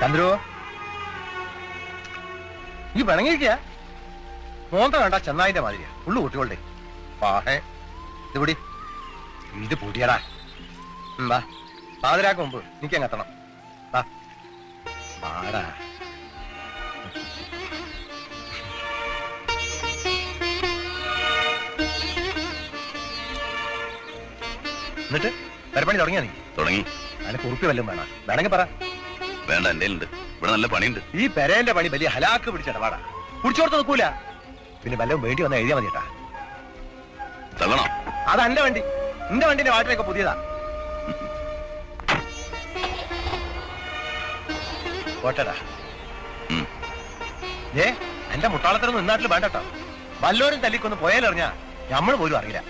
ചന്ദ്രു. ഈ പിണങ്ങിയിരിക്കുക മോന്ത കണ്ട ചെന്നായിന്റെ മാതിരിയാ. ഉള്ളു കുട്ടികളുടെ പാഹേ. ഇത് പൊടി. ഇത് പൊടിയടാ. എന്താ പാതിരാക്ക് മുമ്പ് എനിക്കങ്ങ് എത്തണം. പാടാ എന്നിട്ട് പരിപാടി തുടങ്ങിയാ നീ? തുടങ്ങി. അതിന് കുറുപ്പി വല്ലതും വേണം? വേണമെങ്കിൽ പറ. വേണ്ട എന്റെ ഉണ്ട് ഇവിടെ നല്ല പണിയുണ്ട്. ഈ പെരേന്റെ പണി വലിയ ഹലാക്ക് പിടിച്ച ഇടപാടാ. കുടിച്ചോടത്ത് നിൽക്കൂല. പിന്നെ വല്ലതും വേണ്ടി വന്ന എഴുതിയാ മതി കേട്ടാ തള്ളണം? അത് എന്റെ വണ്ടി. എന്റെ വണ്ടിന്റെ വാട്ടിലൊക്കെ പുതിയതാ. പോട്ടടാ. ഏ എന്റെ മുട്ടാളത്തിനൊന്നും ഇന്നാട്ടിൽ വേണ്ടട്ടോ. വല്ലോരും തല്ലിക്കൊന്ന് പോയാലറിഞ്ഞാ നമ്മൾ പോലും അറിയില്ല.